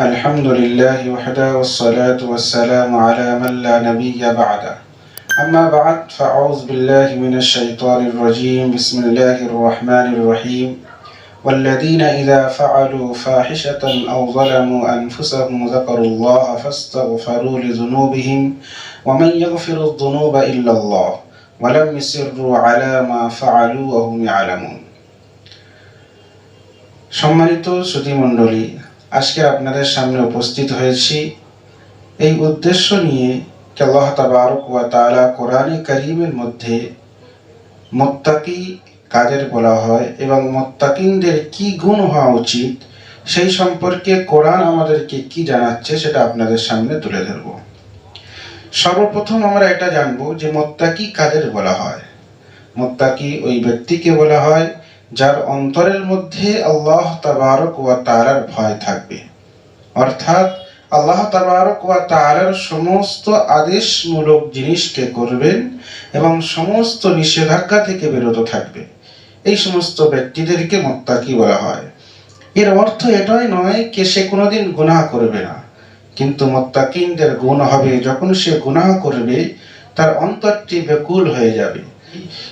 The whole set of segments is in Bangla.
الحمد لله وحده والصلاة والسلام على من لا نبي بعده أما بعد فأعوذ بالله من الشيطان الرجيم بسم الله الرحمن الرحيم والذين إذا فعلوا فاحشة أو ظلموا أنفسهم ذكروا الله فاستغفروا لذنوبهم ومن يغفر الذنوب إلا الله ولم يسروا على ما فعلوا وهم يعلمون সম্মানিত শ্রুতিমণ্ডলী আজকে আপনাদের সামনে উপস্থিত হয়েছি। এই উদ্দেশ্য নিয়ে আল্লাহ তাবারক ওয়া তাআলা কোরআনে কারিমের মধ্যে মোত্তাকি কাদের বলা হয় এবং মোত্তাকিনদের কি গুণ হওয়া উচিত, সেই সম্পর্কে কোরআন আমাদেরকে কি জানাচ্ছে সেটা আপনাদের সামনে তুলে ধরব। সর্বপ্রথম আমরা এটা জানব যে মোত্তাকি কাদের বলা হয়। মোত্তাকি ওই ব্যক্তিকে বলা হয় যার অন্তরের মধ্যে আল্লাহ তাবারক ওয়া তাআলার ভয় থাকবে। অর্থাৎ আল্লাহ তাবারক ওয়া তাআলার সমস্ত আদেশমূলক জিনিসকে করবেন এবং সমস্ত নিষেধাজ্ঞা থেকে বিরত থাকবে। এই সমস্ত ব্যক্তিদেরকে মোত্তাকি বলা হয়। এর অর্থ এটাই নয় কে সে কোনোদিন গুনাহ করবে না। কিন্তু মোত্তাকিনদের গুণ হবে। যখন সে গুনাহ করবে, তার অন্তরটি বেকুল হয়ে যাবে।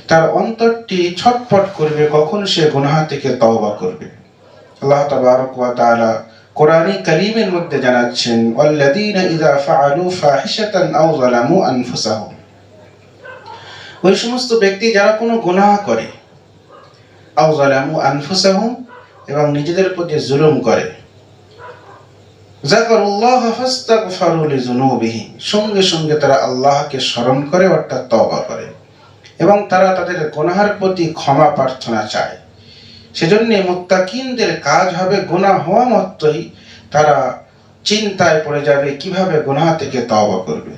তার অন্তরটি ছটফট করবে, কখন সে গুনাহ থেকে তওবা করবে। আল্লাহ তাবারক ওয়া তাআলা কোরআনে কারীমের মধ্যে জানাচ্ছেন, ওয়াল্লাযীনা ইযা ফাআলু ফাহিশাতান আও যালামু আনফুসাহুম। ওই সমস্ত ব্যক্তি যারা কোনো গুনাহ করে, আও যালামু আনফুসাহুম, এবং নিজেদের প্রতি জুলুম করে জাকারুল্লাহ ফাস্তাগফারু লিযুনুবিহিম। সঙ্গে সঙ্গে তারা আল্লাহকে স্মরণ করে, অর্থাৎ তওবা করে। এবং তারা তাদের গুনাহার প্রতি ক্ষমা প্রার্থনা চায়। সেজন্য মুত্তাকিনদের কাজ হবে গুনাহ হওয়া মাত্রই তারা চিন্তায় পড়ে যাবে কীভাবে গুনাহ থেকে তওবা করবে।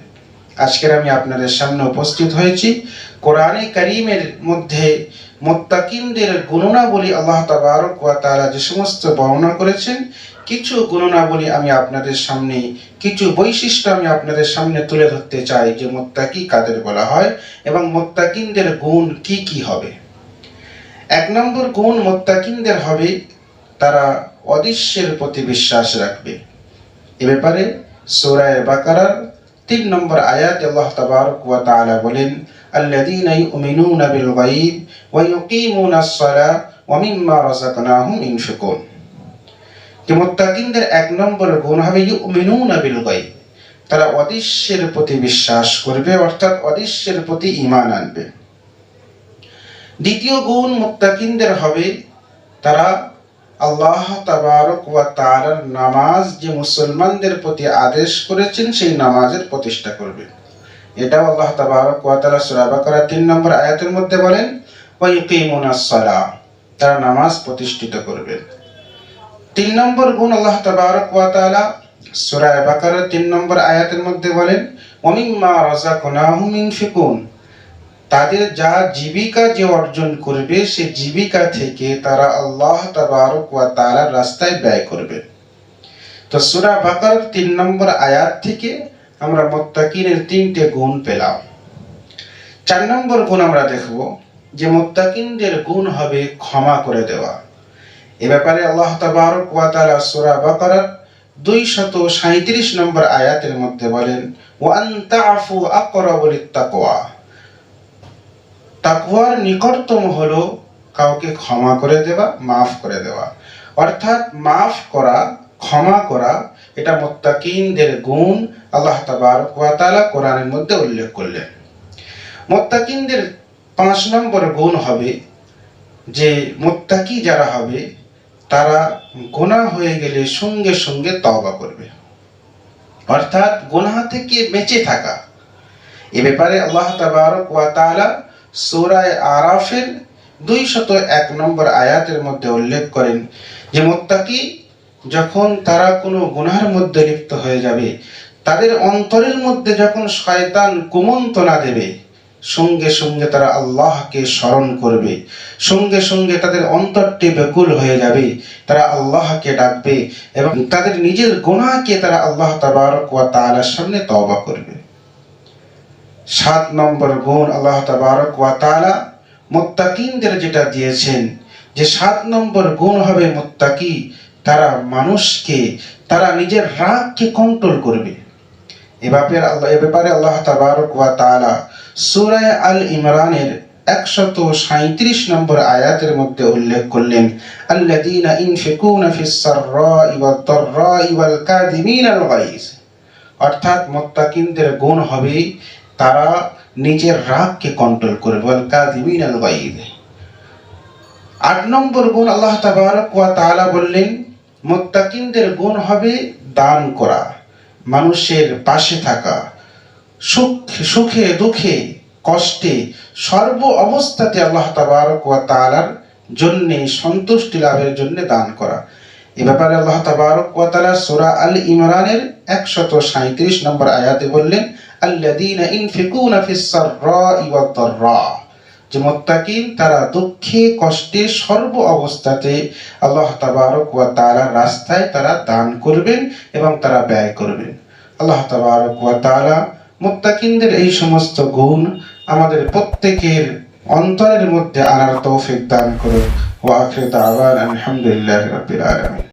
আজকের আমি আপনাদের সামনে উপস্থিত হয়েছি। কোরআনে কারীমের মধ্যে মুত্তাকিনদের গুণনাবলী আল্লাহ তাবারক ওয়া তাআলা যে সমস্ত বর্ণনা করেছেন কিছু গুণনাবলী আমি আপনাদের সামনে, কিছু বৈশিষ্ট্য আমি আপনাদের সামনে তুলে ধরতে চাই যে মোত্তাকি কাদের বলা হয় এবং মোত্তাকিনদের গুণ কি কি হবে। এক নম্বর গুণ মোত্তাকিনদের হবে, তারা অদৃশ্যের প্রতি বিশ্বাস রাখবে। এ ব্যাপারে সূরায়ে বাকারার তিন নম্বর আয়াত আল্লাহ তাবারক ওয়া তাআলা বলেন, আল্লাযীনা ইউমিনুনা বিল গায়ব ওয়া ইউকিমুনাস সালাহ ওয়া মিম্মা রাযাকনাহুম ইনফিকুন। যে মুত্তাকিনদের এক নম্বর গুণ হবে ইউমিনুনা বিল গায়ব। তারা অদৃশ্যের প্রতি বিশ্বাস করবে, অর্থাৎ অদৃশ্যের প্রতি ঈমান আনবে। দ্বিতীয় গুণ মুত্তাকিনদের হবে, তারা আল্লাহ তাবারক ওয়া তাআলার নামাজ যে মুসলমানদের প্রতি আদেশ করেছেন, সেই নামাজের প্রতিষ্ঠা করবে। এটাও আল্লাহ তাবারক ওয়া তাআলা সূরা বাকারা 3 নম্বর আয়াতের মধ্যে বলেন, ওয়া ইউকিমুনাস সালাহ তারা নামাজ প্রতিষ্ঠিত করবে। তিন নম্বর গুণ আল্লাহ তাবারক ওয়া তাআলা সূরা বাকারা 3 নম্বর আয়াতের মধ্যে বলেন ওয়া মিম্মা রাযাকনাহুম ইনফিকুন তাদের যা জীবিকা যে অর্জন করবে, সে জীবিকা থেকে তারা আল্লাহ তাবারক ওয়া তাআলার রাস্তায় ব্যয় করবে। তো সূরা বাকার তিন নম্বর আয়াত থেকে আমরা মুত্তাকিনের তিনটে গুণ পেলাম। চার নম্বর গুণ আমরা দেখব, যে মোত্তাকিনদের গুণ হবে ক্ষমা করে দেওয়া। এ ব্যাপারে আল্লাহ তাবারক ওয়া তাআলা সূরা দুইশত সাঁত্রিশ নম্বর আয়াতের মধ্যে বলেন, ওয়ান তাআফু আকরাবু লিত্তাকওয়া। তাকওয়ার নিকটতম হলো কাউকে ক্ষমা করে দেওয়া, মাফ করে দেওয়া। অর্থাৎ মাফ করা, ক্ষমা করা, এটা মোত্তাকিনদের গুণ আল্লাহ তাবারক ওয়া তাআলা কোরআনের মধ্যে উল্লেখ করলেন। মোত্তাকিনদের পাঁচ নম্বর গুণ হবে যে, মোত্তাকি যারা হবে তারা গোনা হয়ে গেলে সঙ্গে সঙ্গে তওবা করবে। অর্থাৎ গোনা থেকে বেঁচে থাকা। এ ব্যাপারে আল্লাহ তাবারক ওয়া তাআলা সূরায়ে আরাফের দুই শত এক নম্বর আয়াতের মধ্যে উল্লেখ করেন যে, মোত্তাকি, যখন তারা কোনো গুনার মধ্যে লিপ্ত হয়ে যাবে, তাদের অন্তরের মধ্যে যখন শয়তান কুমন্তনা দেবে সঙ্গে সঙ্গে তারা আল্লাহকে স্মরণ করবে। সঙ্গে সঙ্গে তাদের অন্তরটি বেকুল হয়ে যাবে। তারা আল্লাহকে ডাকবে এবং তাদের নিজের গুনাহকে তারা আল্লাহ তাবারক ওয়া তাআলার সামনে তওবা করবে। সাত নম্বর গুণ আল্লাহ তাবারক ওয়া তাআলা মুত্তাকিনদের যেটা দিয়েছেন, যে সাত নম্বর গুণ হবে মুত্তাকি। তারা মানুষকে, তারা নিজের রাগকে কন্ট্রোল করবে। ব্যাপারে আল্লাহ এ ব্যাপারে আল্লাহ আল ইমরানের একশত সাঁত্রিশ নম্বর আয়াতের মধ্যে উল্লেখ করলেন অর্থাৎ মুত্তাকিনদের গুণ হবে তারা নিজের রাগকে কন্ট্রোল করবে আট নম্বর গুণ আল্লাহ তাবারক বললেন, মুত্তাকিনদের গুণ হবে দান করা। মানুষের পাশে থাকা, সুখ দুঃখে, কষ্টে, সর্ব অবস্থাতে আল্লাহ তাবারক ওয়া তাআলার জন্যে সন্তুষ্টি লাভের জন্য দান করা। এ ব্যাপারে আল্লাহ তাবারক ওয়া তাআলা সূরা আল ইমরানের 137 নম্বর আয়াতে বললেন, আল্লাযীনা ইনফিকুনা ফিস সাররাই ওয়াদ দাররা। যে মোত্তাকিন, তারা দুঃখে, কষ্টে সর্ব অবস্থাতে আল্লাহ তাবারক ওয়া তাআলার রাস্তায় তারা দান করবেন এবং তারা ব্যয় করবেন। আল্লাহ তাবারক ওয়া তাআলা মোত্তাকিনদের এই সমস্ত গুণ আমাদের প্রত্যেকের অন্তরের মধ্যে আনার তৌফিক দান করুন ওয়া আখির দাওয়ানা আলহামদুলিল্লাহি রাব্বিল আলামিন।